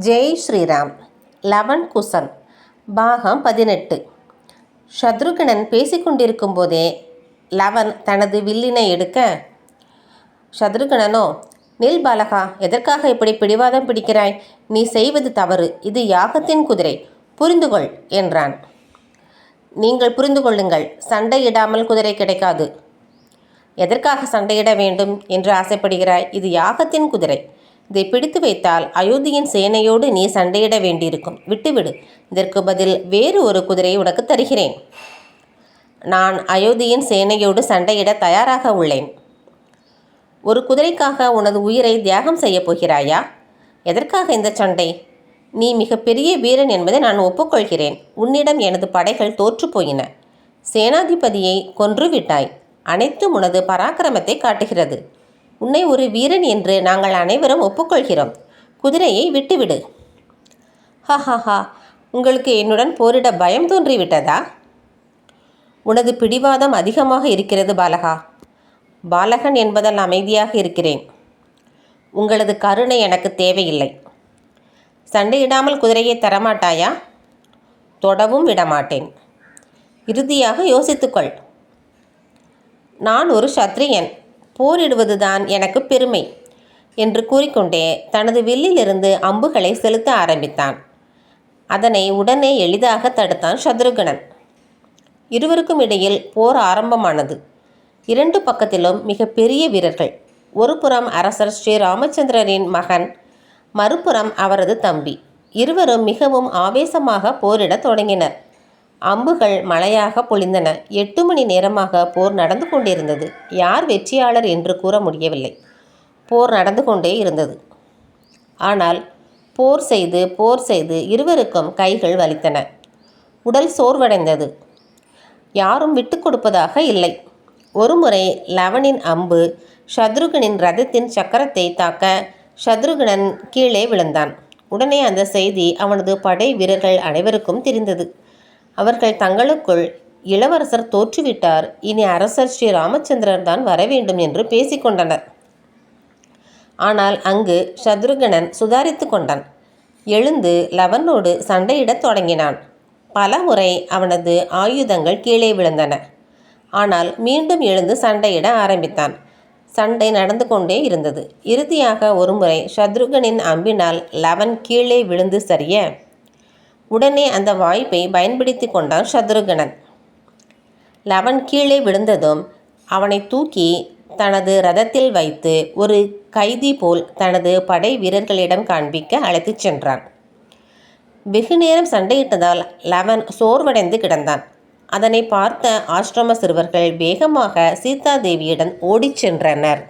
Jai Sriram eleven Kusan பாகம் பதினெட்டு. சத்ருகணன் பேசிக்கொண்டிருக்கும் போதே லவன் தனது வில்லினை எடுக்க சத்ருகணனோ நில் பாலகா எதற்காக இப்படி பிடிவாதம் பிடிக்கிறாய்? நீ செய்வது தவறு இது யாகத்தின் குதிரை புரிந்துகொள் என்றான். நீங்கள் புரிந்து கொள்ளுங்கள் சண்டையிடாமல் குதிரை கிடைக்காது. எதற்காக சண்டையிட வேண்டும் என்று ஆசைப்படுகிறாய்? இது யாகத்தின் குதிரை. இதை பிடித்து வைத்தால் அயோத்தியின் சேனையோடு நீ சண்டையிட வேண்டியிருக்கும். விட்டுவிடு. இதற்கு பதில் வேறு ஒரு குதிரையை உனக்கு தருகிறேன். நான் அயோத்தியின் சேனையோடு சண்டையிட தயாராக உள்ளேன். ஒரு குதிரைக்காக உனது உயிரை தியாகம் செய்யப் போகிறாயா? எதற்காக இந்த சண்டை? நீ மிகப்பெரிய வீரன் என்பதை நான் ஒப்புக்கொள்கிறேன். உன்னிடம் எனது படைகள் தோற்றுப்போயின சேனாதிபதியை கொன்றுவிட்டாய் அனைத்தும் உனது பராக்கிரமத்தை காட்டுகிறது. உன்னை ஒரு வீரன் என்று நாங்கள் அனைவரும் ஒப்புக்கொள்கிறோம். குதிரையை விட்டுவிடு. ஹா உங்களுக்கு என்னுடன் போரிட பயம் தோன்றிவிட்டதா? உனது பிடிவாதம் அதிகமாக இருக்கிறது பாலகா. பாலகன் என்பதால் அமைதியாக இருக்கிறேன். உங்களது கருணை எனக்கு தேவையில்லை. சண்டையிடாமல் குதிரையை தரமாட்டாயா? தொடவும் விடமாட்டேன். இறுதியாக யோசித்துக்கொள். நான் ஒரு சத்ரியன் போரிடுவதுதான் எனக்கு பெருமை என்று கூறிக்கொண்டே தனது வில்லிலிருந்து அம்புகளை செலுத்த ஆரம்பித்தான். அதனை உடனே எளிதாக தடுத்தான் சத்ருகணன். இருவருக்கும் இடையில் போர் ஆரம்பமானது. இரண்டு பக்கத்திலும் மிக பெரிய வீரர்கள். ஒரு புறம் அரசர் ஸ்ரீ ராமச்சந்திரரின் மகன் மறுபுறம் அவரது தம்பி. இருவரும் மிகவும் ஆவேசமாக போரிடத் தொடங்கினர். அம்புகள் மழையாக பொழிந்தன. எட்டு மணி நேரமாக போர் நடந்து கொண்டிருந்தது. யார் வெற்றியாளர் என்று கூற முடியவில்லை. போர் நடந்து கொண்டே இருந்தது. ஆனால் போர் செய்து போர் செய்து இருவருக்கும் கைகள் வலித்தன. உடல் சோர்வடைந்தது. யாரும் விட்டு கொடுப்பதாக இல்லை. ஒருமுறை லவனின் அம்பு சத்ருகனின் ரதத்தின் சக்கரத்தை தாக்க சத்ருகனன் கீழே விழுந்தான். உடனே அந்த செய்தி அவனது படை வீரர்கள் அனைவருக்கும் தெரிந்தது. அவர்கள் தங்களுக்குள் இளவரசர் தோற்றுவிட்டார். இனி அரசர் ஸ்ரீ ராமச்சந்திரர் தான் வர வேண்டும் என்று பேசிக்கொண்டனர் ஆனால் அங்கு சத்ருகணன் சுதாரித்து கொண்டான். எழுந்து லவனோடு சண்டையிடத் தொடங்கினான். பல முறை அவனது ஆயுதங்கள் கீழே விழுந்தன. ஆனால் மீண்டும் எழுந்து சண்டையிட ஆரம்பித்தான். சண்டை நடந்து கொண்டே இருந்தது. இறுதியாக ஒருமுறை சத்ருகனின் அம்பினால் லவன் கீழே விழுந்து சரிய உடனே அந்த வாய்ப்பை பயன்படுத்தி கொண்டான் சத்ருகணன். லவன் கீழே விழுந்ததும் அவனை தூக்கி தனது ரதத்தில் வைத்து ஒரு கைதி போல் தனது படை வீரர்களிடம் காண்பிக்க அழைத்துச் சென்றான். வெகு நேரம் சண்டையிட்டதால் லவன் சோர்வடைந்து கிடந்தான். அதனை பார்த்த ஆசிரம சிறுவர்கள் வேகமாக சீதா தேவியிடம் ஓடிச் சென்றனர்.